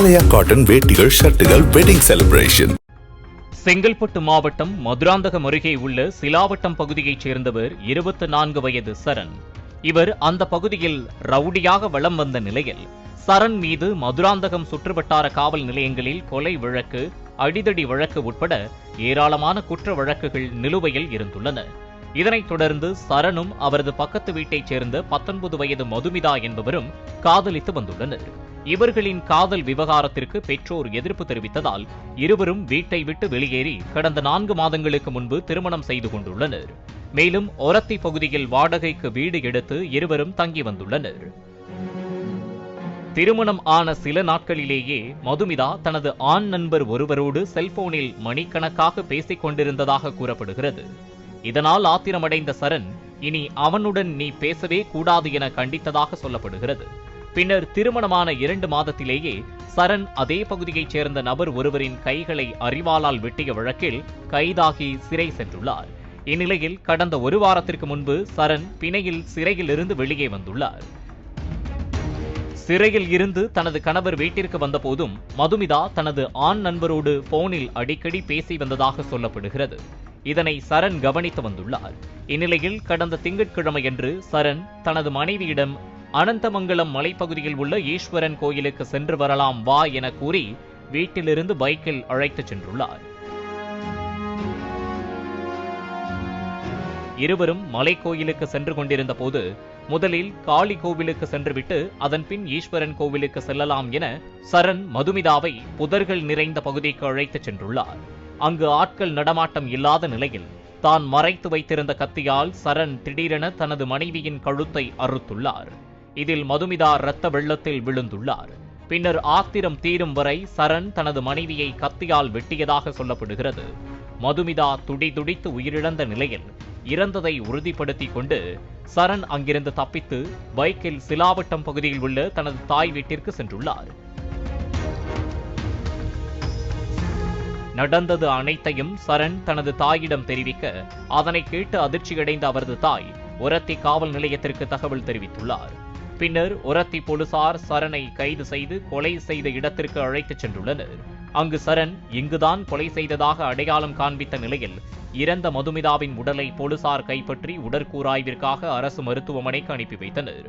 ஆலயா cotton வேட்டிகள் ஷர்ட்டுகள் wedding celebration Chengalpattu மாவட்டம் மதுராந்தகம் அருகே உள்ள சிலாவட்டம் பகுதியைச் சேர்ந்தவர் இருபத்தி நான்கு வயது சரண். இவர் அந்த பகுதியில் ரவுடியாக வலம் வந்த நிலையில் சரண் மீது மதுராந்தகம் சுற்றுவட்டார காவல் நிலையங்களில் கொலை வழக்கு அடிதடி வழக்கு உட்பட ஏராளமான குற்ற வழக்குகள் நிலுவையில் இருந்துள்ளன. இதனைத் தொடர்ந்து சரணும் அவரது பக்கத்து வீட்டைச் சேர்ந்த பத்தொன்பது வயது மதுமிதா என்பவரும் காதலித்து வந்துள்ளனர். இவர்களின் காதல் விவகாரத்திற்கு பெற்றோர் எதிர்ப்பு தெரிவித்ததால் இருவரும் வீட்டை விட்டு வெளியேறி கடந்த நான்கு மாதங்களுக்கு முன்பு திருமணம் செய்து கொண்டுள்ளனர். மேலும் ஒரத்தி பகுதியில் வாடகைக்கு வீடு எடுத்து இருவரும் தங்கி வந்துள்ளனர். திருமணம் ஆன சில நாட்களிலேயே மதுமிதா தனது ஆண் நண்பர் ஒருவரோடு செல்போனில் மணிக்கணக்காக பேசிக் கொண்டிருந்ததாக கூறப்படுகிறது. இதனால் ஆத்திரமடைந்த சரண் இனி அவனுடன் நீ பேசவே கூடாது என கண்டித்ததாக சொல்லப்படுகிறது. பின்னர் திருமணமான இரண்டு மாதத்திலேயே சரண் அதே பகுதியைச் சேர்ந்த நபர் ஒருவரின் கைகளை அறிவாளால் வெட்டிய வழக்கில் கைதாகி சிறை சென்றுள்ளார். இந்நிலையில் கடந்த ஒரு வாரத்திற்கு முன்பு சரண் பிணையில் சிறையில் இருந்து வெளியே வந்துள்ளார். சிறையில் இருந்து தனது கணவர் வீட்டிற்கு வந்தபோதும் மதுமிதா தனது ஆண் நண்பரோடு போனில் அடிக்கடி பேசி வந்ததாக சொல்லப்படுகிறது. இதனை சரண் கவனித்து வந்துள்ளார். இந்நிலையில் கடந்த திங்கட்கிழமையன்று சரண் தனது மனைவியிடம் அனந்தமங்கலம் மலைப்பகுதியில் உள்ள ஈஸ்வரன் கோயிலுக்கு சென்று வரலாம் வா என கூறி வீட்டிலிருந்து பைக்கில் அழைத்துச் சென்றுள்ளார். இருவரும் மலைக்கோயிலுக்கு சென்று கொண்டிருந்த போது முதலில் காளி கோவிலுக்கு சென்றுவிட்டு அதன் பின் ஈஸ்வரன் கோவிலுக்கு செல்லலாம் என சரண் மதுமிதாவை புதர்கள் நிறைந்த பகுதிக்கு அழைத்துச் சென்றுள்ளார். அங்கு ஆட்கள் நடமாட்டம் இல்லாத நிலையில் தான் மறைத்து வைத்திருந்த கத்தியால் சரண் திடீரென தனது மனைவியின் கழுத்தை அறுத்துள்ளார். இதில் மதுமிதா இரத்த வெள்ளத்தில் விழுந்துள்ளார். பின்னர் ஆத்திரம் தீரும் வரை சரண் தனது மனைவியை கத்தியால் வெட்டியதாக சொல்லப்படுகிறது. மதுமிதா துடிதுடித்து உயிரிழந்த நிலையில் இறந்ததை உறுதிப்படுத்திக் கொண்டு சரண் அங்கிருந்து தப்பித்து பைக்கில் சிலாவட்டம் பகுதியில் உள்ள தனது தாய் வீட்டிற்கு சென்றுள்ளார். நடந்தது அனைத்தையும் சரண் தனது தாயிடம் தெரிவிக்க அதனை கேட்டு அதிர்ச்சியடைந்த அவரது தாய் ஒரத்தி காவல் நிலையத்திற்கு தகவல் தெரிவித்துள்ளார். பின்னர் உரத்தி போலீசார் சரணை கைது செய்து கொலை செய்த இடத்திற்கு அழைத்துச் சென்றுள்ளனர். அங்கு சரண் இங்குதான் கொலை செய்ததாக அடையாளம் காண்பித்த நிலையில் இறந்த மதுமிதாவின் உடலை போலீசார் கைப்பற்றி உடற்கூராய்விற்காக அரசு மருத்துவமனைக்கு அனுப்பி வைத்தனர்.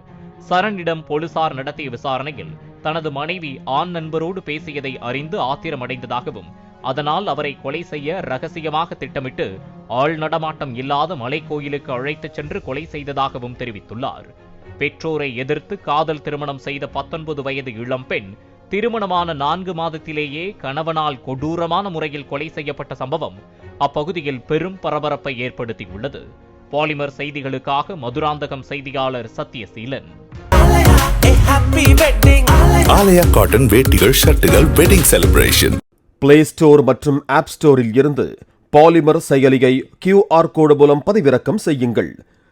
சரணிடம் போலீசார் நடத்திய விசாரணையில் தனது மனைவி ஆண் நண்பரோடு பேசியதை அறிந்து ஆத்திரமடைந்ததாகவும் அதனால் அவரை கொலை செய்ய ரகசியமாக திட்டமிட்டு ஆள் நடமாட்டம் இல்லாத மலைக்கோயிலுக்கு அழைத்துச் சென்று கொலை செய்ததாகவும் தெரிவித்துள்ளார். பெற்றோரை எதிர்த்து காதல் திருமணம் செய்த பத்தொன்பது வயது இளம்பெண் திருமணமான நான்கு மாதத்திலேயே கணவனால் கொடூரமான முறையில் கொலை செய்யப்பட்ட சம்பவம் அப்பகுதியில் பெரும் பரபரப்பை ஏற்படுத்தியுள்ளது. பாலிமர் செய்திகளுக்காக மதுராந்தகம் செய்தியாளர் சத்யசீலன். ஆலயா காட்டன் வேட்டிகள் ஷர்ட்டுகள் வெட்டிங் செலிப்ரேஷன் பிளே ஸ்டோர் மற்றும் ஆப் ஸ்டோரில் இருந்து பாலிமர் செயலியை கியூஆர் கோடு மூலம் பதிவிறக்கம் செய்யுங்கள்.